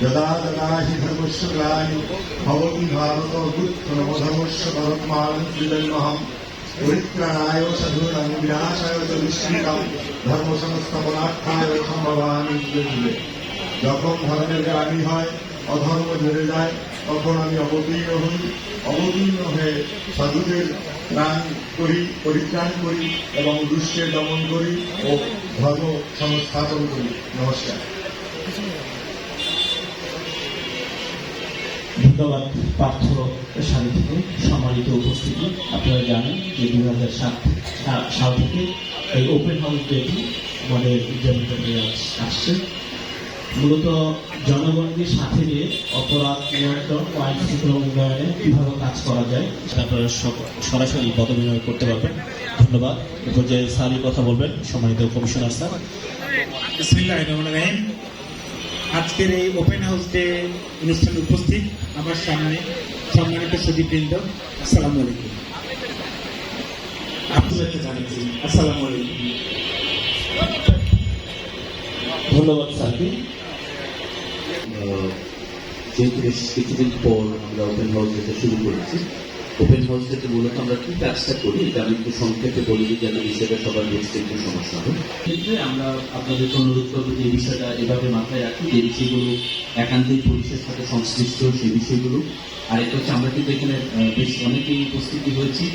যদা তদা হি ধর্মস্য গ্লানি ভবতি ভারত বুদ্ধমধর্মস্য পরমানং পরিত্রাণায় সাধূনাং বিনাশায় চ দুষ্কৃতং ধর্ম সংস্থাপনার্থায় সম্ভবামি যখন ধর্মের গ্লানি হয় অধর্ম জুড়ে যায় তখন আমি অবতীর্ণ হই, অবতীর্ণ হয়ে সাধুদের ত্রাণ করি, পরিত্রাণ করি এবং দুষ্টের দমন করি ও ধর্ম সংস্থাপন করি। নমস্কার। ধন্যবাদ পার্থ সারি থেকে সম্মানিত উপস্থিতি। আপনারা জানেন যে দুই হাজার সাত সাল থেকে এই ওপেন হাউস ডেটি আমাদের উদযাপিত হয়ে আসছে। মূলত জনগণকে সাথে নিয়ে অপরাধ নিয়ন্ত্রণ ও আইন শৃঙ্খলা উন্নয়নে কীভাবে কাজ করা যায় আপনারা সরাসরি মত বিনিময় করতে পারবেন। ধন্যবাদ। পর্যায়ে স্যারই কথা বলবেন। সম্মানিত কমিশনার স্যার। আজকের এই ওপেন হাউস ডে অনুষ্ঠানে উপস্থিত আমার সামনে সম্মানিত সুদীপবৃন্দ আসসালামু আলাইকুম। আপনাদেরকে জানাচ্ছি আসসালামু আলাইকুম। ধন্যবাদ স্যারকে যেহেতু বেশ কিছুদিন পর আমরা ওপেন হাউস যেতে শুরু করেছি ওপেন হাউস থেকে মূলত আমরা কি কাজটা করি এটা আমি একটু সংক্ষেপে বলে যেন বিষয়টা সবার বুঝতে একটু সমস্যা হয় ক্ষেত্রে আমরা আপনাদেরকে অনুরোধ করব যে বিষয়টা এভাবে মাথায় রাখি যে বিষয়গুলো একান্তিক পুলিশের সাথে সংশ্লিষ্ট সেই বিষয়গুলো আর এটা হচ্ছে আমরা কিন্তু এখানে বেশ অনেকেই উপস্থিতি হয়েছি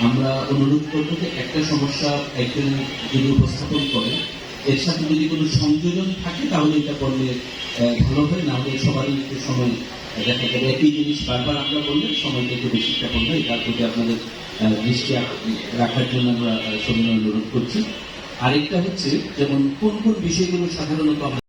আমরা অনুরোধ করব যে একটা সমস্যা একজন যদি উপস্থাপন করেন এর সাথে যদি কোনো সংযোজন থাকে, তাহলে এটা করলে ভালো হয়, না হলে সবারই একটু সময় দেখা যাবে একই জিনিস বারবার আমরা বললে সময়টা একটু বেশি করলে তার প্রতি আপনাদের দৃষ্টি রাখার জন্য আমরা সবিনয় অনুরোধ করছি। আরেকটা হচ্ছে, যেমন কোন কোন বিষয়গুলো সাধারণত আমরা